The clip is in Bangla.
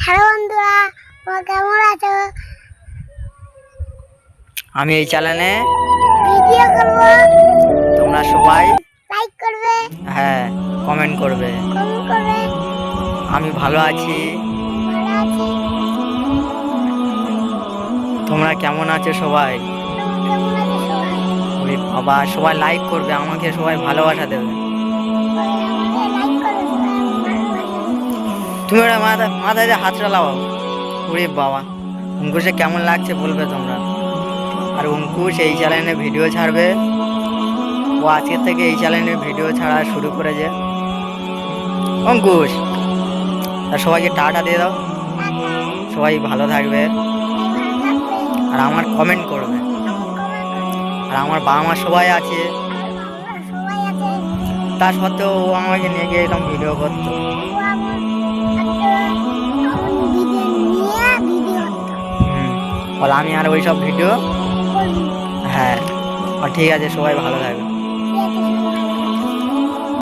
হ্যালো বন্ধুরা তোমরা কেমন আছো? আমি এই চ্যানেলে ভিডিও করব। তোমরা সবাই লাইক করবে। হ্যাঁ কমেন্ট করবে। কমেন্ট করবে। আমি ভালো আছি। তোমরা কেমন আছো সবাই? বাবা সবাই লাইক করবে আমাকে সবাই ভালোবাসা দেবে। তুমি ওরা মাথা মাথায় দিয়ে হাতটা লাগাও। ওরে বাবা, অঙ্কুশে কেমন লাগছে বলবে তোমরা। আর অঙ্কুশ এই চ্যানেলে ভিডিও ছাড়বে। ও আজকের থেকে এই চ্যানেলে ভিডিও ছাড়া শুরু করেছে। অঙ্কুশ আর সবাইকে টাটা দিয়ে দাও। সবাই ভালো থাকবে। আর আমার কমেন্ট করবে। আর আমার বাবা মা সবাই আছে। তা সত্ত্বেও ও আমাকে নিয়ে গিয়ে এরকম ভিডিও করতো। বলে আমি আর ওইসব ভিডিও হ্যাঁ ঠিক আছে সবাই ভালো থাকবে।